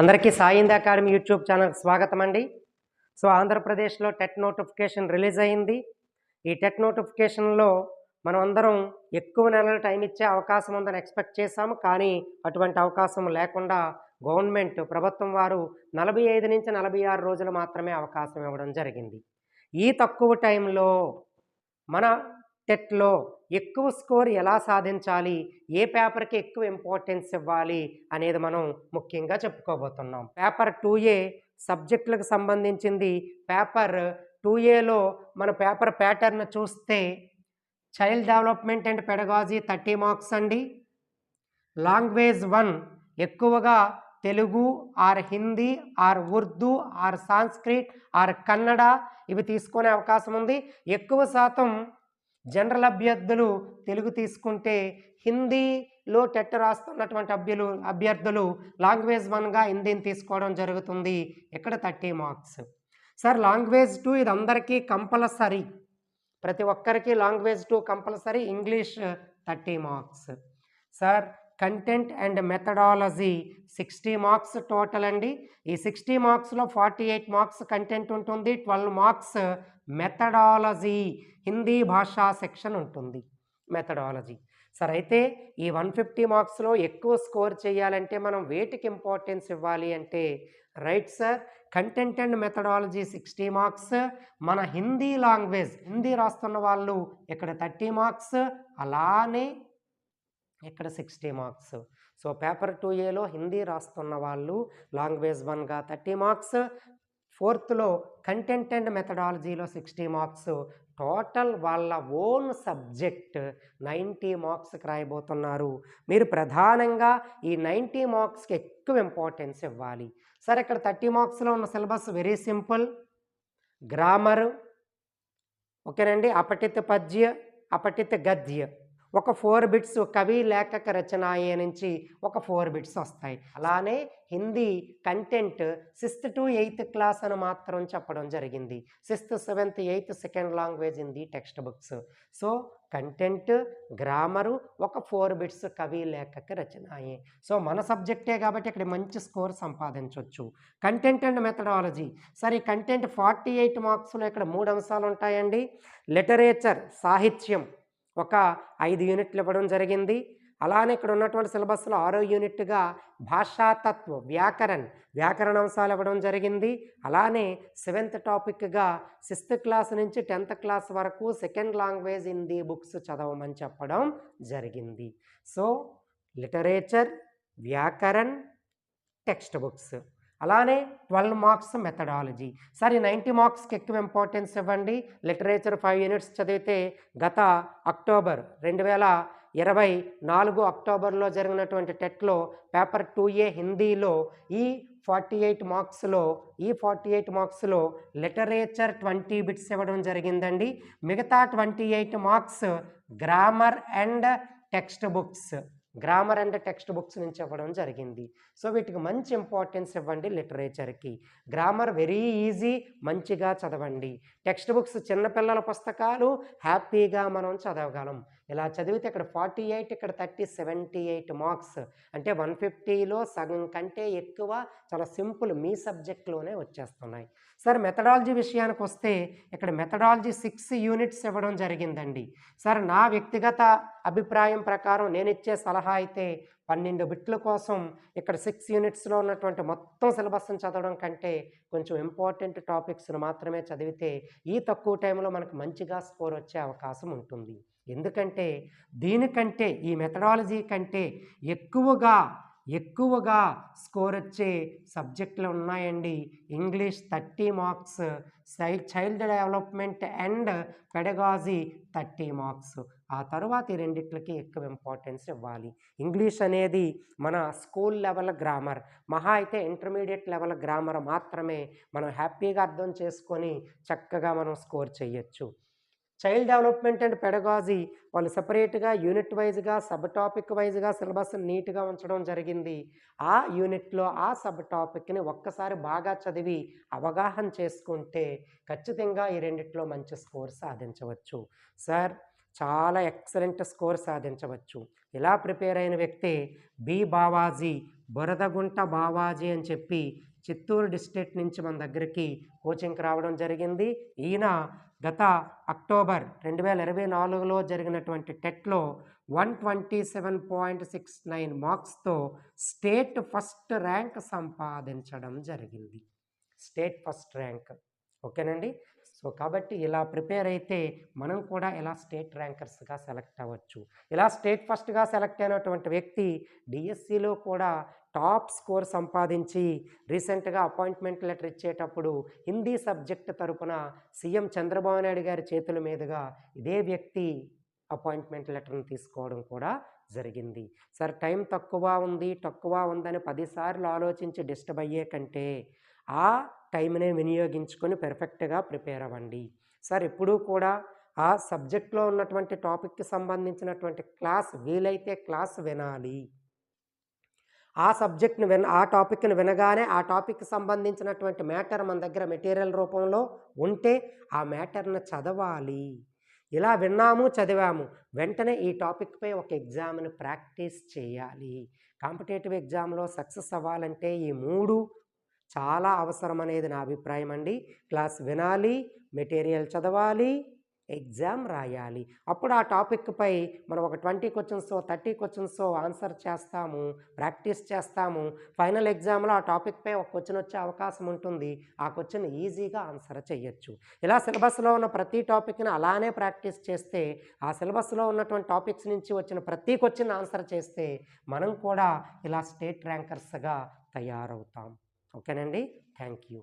అందరికీ సాయింద్ academy YouTube channel స్వాగతం అండి. సో ఆంధ్రప్రదేశ్లో టెట్ నోటిఫికేషన్ రిలీజ్ అయింది. ఈ టెట్ నోటిఫికేషన్లో మనం అందరం ఎక్కువ నెలలు టైం ఇచ్చే అవకాశం ఉందని ఎక్స్పెక్ట్ చేశాము. కానీ అటువంటి అవకాశం లేకుండా గవర్నమెంట్ ప్రభుత్వం వారు నలభై ఐదు నుంచి నలభై ఆరు రోజులు మాత్రమే అవకాశం ఇవ్వడం జరిగింది. ఈ తక్కువ టైంలో మన టెట్లో ఎక్కువ స్కోర్ ఎలా సాధించాలి? ఏ పేపర్కి ఎక్కువ ఇంపార్టెన్స్ ఇవ్వాలి? అనేది మనం ముఖ్యంగా చెప్పుకోబోతున్నాం. పేపర్ టూ ఏ సబ్జెక్టులకు సంబంధించింది. పేపర్ టూ ఏలో మన పేపర్ ప్యాటర్న్ చూస్తే child development and pedagogy thirty marks అండి. లాంగ్వేజ్ వన్ ఎక్కువగా Telugu or Hindi or Urdu or Sanskrit or Kannada ఇవి తీసుకునే అవకాశం ఉంది. ఎక్కువ శాతం జనరల్ అభ్యర్థులు తెలుగు తీసుకుంటే హిందీలో టెట్ రాస్తున్నటువంటి అభ్యులు అభ్యర్థులు లాంగ్వేజ్ వన్గా హిందీని తీసుకోవడం జరుగుతుంది. ఇక్కడ thirty marks? Sir language two ఇది అందరికీ కంపల్సరీ. ప్రతి ఒక్కరికి language two compulsory English thirty marks. Sir content and methodology sixty marks total అండి. ఈ సిక్స్టీ మార్క్స్లో ఫార్టీ ఎయిట్ మార్క్స్ కంటెంట్ ఉంటుంది. ట్వెల్వ్ మార్క్స్ మెథడాలజీ హిందీ భాషా సెక్షన్ ఉంటుంది. మెథడాలజీ. సార్ అయితే ఈ వన్ ఫిఫ్టీ మార్క్స్లో ఎక్కువ స్కోర్ చేయాలంటే మనం వేటికి ఇంపార్టెన్స్ ఇవ్వాలి అంటే right sir content and methodology sixty marks మన హిందీ లాంగ్వేజ్ హిందీ రాస్తున్న వాళ్ళు ఇక్కడ థర్టీ మార్క్స్ అలానే ఇక్కడ sixty marks? So paper two ఏలో హిందీ రాస్తున్న వాళ్ళు లాంగ్వేజ్ వన్గా థర్టీ మార్క్స్ ఫోర్త్లో కంటెంట్ అండ్ మెథడాలజీలో సిక్స్టీ మార్క్స్ టోటల్ వాళ్ళ ఓన్ సబ్జెక్ట్ నైంటీ మార్క్స్కి రాయబోతున్నారు. మీరు ప్రధానంగా ఈ నైంటీ మార్క్స్కి ఎక్కువ ఇంపార్టెన్స్ ఇవ్వాలి. సరే ఇక్కడ థర్టీ మార్క్స్లో ఉన్న సిలబస్ వెరీ సింపుల్. గ్రామర్ ఓకేనండి? అపటిత పద్య అపటిత గద్య. ఒక ఫోర్ బిట్స్ కవి లేఖక రచనాయే నుంచి ఒక ఫోర్ బిట్స్ వస్తాయి. అలానే Hindi content sixth to eighth class అని మాత్రం చెప్పడం జరిగింది. Sixth seventh eighth second language Hindi text books. So content grammar ఒక ఫోర్ బిట్స్ కవి లేఖక రచనాయే. సో మన సబ్జెక్టే కాబట్టి ఇక్కడ మంచి స్కోర్ సంపాదించవచ్చు కంటెంట్ అండ్ మెథడాలజీ. సరే కంటెంట్ ఫార్టీ ఎయిట్ మార్క్స్లో ఇక్కడ మూడు అంశాలు ఉంటాయండి లిటరేచర్ సాహిత్యం ఒక ఐదు యూనిట్లు ఇవ్వడం జరిగింది. అలానే ఇక్కడ ఉన్నటువంటి సిలబస్లో ఆరో యూనిట్గా భాషాతత్వం వ్యాకరణ్ వ్యాకరణ అంశాలు ఇవ్వడం జరిగింది. అలానే సెవెంత్ టాపిక్గా సిక్స్త్ క్లాస్ నుంచి టెన్త్ క్లాస్ వరకు సెకండ్ లాంగ్వేజ్ హిందీ బుక్స్ చదవమని చెప్పడం జరిగింది. సో లిటరేచర్ వ్యాకరణ్ టెక్స్ట్ బుక్స్. అలానే ట్వెల్వ్ మార్క్స్ మెథడాలజీ. సరే నైంటీ మార్క్స్కి ఎక్కువ ఇంపార్టెన్స్ ఇవ్వండి. లిటరేచర్ ఫైవ్ యూనిట్స్ చదివితే గత అక్టోబర్ రెండు వేల ఇరవై నాలుగు అక్టోబర్లో జరిగినటువంటి టెట్లో పేపర్ టూ ఏ హిందీలో ఈ ఫార్టీ ఎయిట్ మార్క్స్లో ఈ ఫార్టీ ఎయిట్ మార్క్స్లో లిటరేచర్ ట్వంటీ బిట్స్ ఇవ్వడం జరిగిందండి. మిగతా twenty eight marks grammar and text books. Grammar and text books నుంచి ఇవ్వడం జరిగింది. సో వీటికి మంచి ఇంపార్టెన్స్ ఇవ్వండి లిటరేచర్కి. గ్రామర్ వెరీ ఈజీ మంచిగా చదవండి. టెక్స్ట్ బుక్స్ చిన్నపిల్లల పుస్తకాలు హ్యాపీగా మనం చదవగలం. ఇలా చదివితే ఇక్కడ ఫార్టీ ఎయిట్ ఇక్కడ థర్టీ సెవెంటీ ఎయిట్ మార్క్స్. అంటే వన్ ఫిఫ్టీలో సగం కంటే ఎక్కువ చాలా సింపుల్ మీ సబ్జెక్ట్లోనే వచ్చేస్తున్నాయి. సార్ మెథడాలజీ విషయానికి వస్తే ఇక్కడ మెథడాలజీ సిక్స్ యూనిట్స్ ఇవ్వడం జరిగిందండి. సార్ నా వ్యక్తిగత అభిప్రాయం ప్రకారం నేను ఇచ్చే సలహా అయితే పన్నెండు బిట్ల కోసం ఇక్కడ సిక్స్ యూనిట్స్లో ఉన్నటువంటి మొత్తం సిలబస్ని చదవడం కంటే కొంచెం ఇంపార్టెంట్ టాపిక్స్ను మాత్రమే చదివితే ఈ తక్కువ టైంలో మనకు మంచిగా స్కోర్ వచ్చే అవకాశం ఉంటుంది. ఎందుకంటే దీనికంటే ఈ మెథడాలజీ కంటే ఎక్కువగా ఎక్కువగా స్కోర్ వచ్చే సబ్జెక్టులు ఉన్నాయండి. English thirty marks Sye child development and pedagogy thirty marks ఆ తర్వాత ఈ రెండిట్లకి ఎక్కువ ఇంపార్టెన్స్ ఇవ్వాలి. ఇంగ్లీష్ అనేది మన స్కూల్ లెవెల్ గ్రామర్ మహా అయితే ఇంటర్మీడియట్ లెవెల్ గ్రామర్ మాత్రమే మనం హ్యాపీగా అర్థం చేసుకొని చక్కగా మనం స్కోర్ చేయొచ్చు. చైల్డ్ డెవలప్మెంట్ అండ్ పెడగాజీ వాళ్ళు సపరేట్గా యూనిట్ వైజ్గా సబ్ టాపిక్ వైజ్గా సిలబస్ నీట్గా ఉంచడం జరిగింది. ఆ యూనిట్లో ఆ సబ్ టాపిక్ని ఒక్కసారి బాగా చదివి అవగాహన చేసుకుంటే ఖచ్చితంగా ఈ రెండిట్లో మంచి స్కోర్ సాధించవచ్చు. సార్ చాలా ఎక్సలెంట్ స్కోర్ సాధించవచ్చు. ఇలా ప్రిపేర్ అయిన వ్యక్తి బి బావాజీ బురదగుంట బావాజీ అని చెప్పి చిత్తూరు డిస్ట్రిక్ట్ నుంచి మన దగ్గరికి కోచింగ్కి రావడం జరిగింది. ఈయన గత అక్టోబర్ రెండు వేల ఇరవై నాలుగులో జరిగినటువంటి టెట్లో one twenty seven point six nine మార్క్స్తో state first rank సంపాదించడం జరిగింది. State first rank. ఓకేనండి? సో కాబట్టి ఇలా ప్రిపేర్ అయితే మనం కూడా ఇలా స్టేట్ ర్యాంకర్స్గా సెలెక్ట్ అవ్వచ్చు. ఇలా స్టేట్ ఫస్ట్గా సెలెక్ట్ అయినటువంటి వ్యక్తి డిఎస్సిలో కూడా టాప్ స్కోర్ సంపాదించి రీసెంట్గా అపాయింట్మెంట్ లెటర్ ఇచ్చేటప్పుడు హిందీ సబ్జెక్ట్ తరపున సీఎం చంద్రబాబు నాయుడు గారి చేతుల మీదుగా ఇదే వ్యక్తి అపాయింట్మెంట్ లెటర్ని తీసుకోవడం కూడా జరిగింది. సార్ టైం తక్కువ ఉంది తక్కువ ఉందని పదిసార్లు ఆలోచించి డిస్టర్బ్ అయ్యే కంటే ఆ టైంనే వినియోగించుకొని పెర్ఫెక్ట్గా ప్రిపేర్ అవ్వండి. సార్ ఎప్పుడూ కూడా ఆ సబ్జెక్ట్లో ఉన్నటువంటి టాపిక్కి సంబంధించినటువంటి క్లాస్ వీలైతే క్లాస్ వినాలి. ఆ సబ్జెక్ట్ని విన ఆ టాపిక్ని వినగానే ఆ టాపిక్కి సంబంధించినటువంటి మ్యాటర్ మన దగ్గర మెటీరియల్ రూపంలో ఉంటే ఆ మ్యాటర్ని చదవాలి. ఇలా విన్నాము చదివాము. వెంటనే ఈ టాపిక్పై ఒక ఎగ్జామ్ని ప్రాక్టీస్ చేయాలి. కాంపిటేటివ్ ఎగ్జామ్లో సక్సెస్ అవ్వాలంటే ఈ మూడు చాలా అవసరం అనేది నా అభిప్రాయం అండి క్లాస్ వినాలి మెటీరియల్ చదవాలి ఎగ్జామ్ రాయాలి. అప్పుడు ఆ టాపిక్పై మనం ఒక ట్వంటీ క్వశ్చన్స్తో థర్టీ క్వశ్చన్స్తో ఆన్సర్ చేస్తాము ప్రాక్టీస్ చేస్తాము. ఫైనల్ ఎగ్జామ్లో ఆ టాపిక్పై ఒక క్వశ్చన్ వచ్చే అవకాశం ఉంటుంది. ఆ క్వశ్చన్ ఈజీగా ఆన్సర్ చేయొచ్చు. ఇలా సిలబస్లో ఉన్న ప్రతి టాపిక్ని అలానే ప్రాక్టీస్ చేస్తే ఆ సిలబస్లో ఉన్నటువంటి టాపిక్స్ నుంచి వచ్చిన ప్రతి క్వశ్చన్ ఆన్సర్ చేస్తే మనం కూడా ఇలా స్టేట్ ర్యాంకర్స్గా తయారవుతాం. ఓకేనండి? Thank you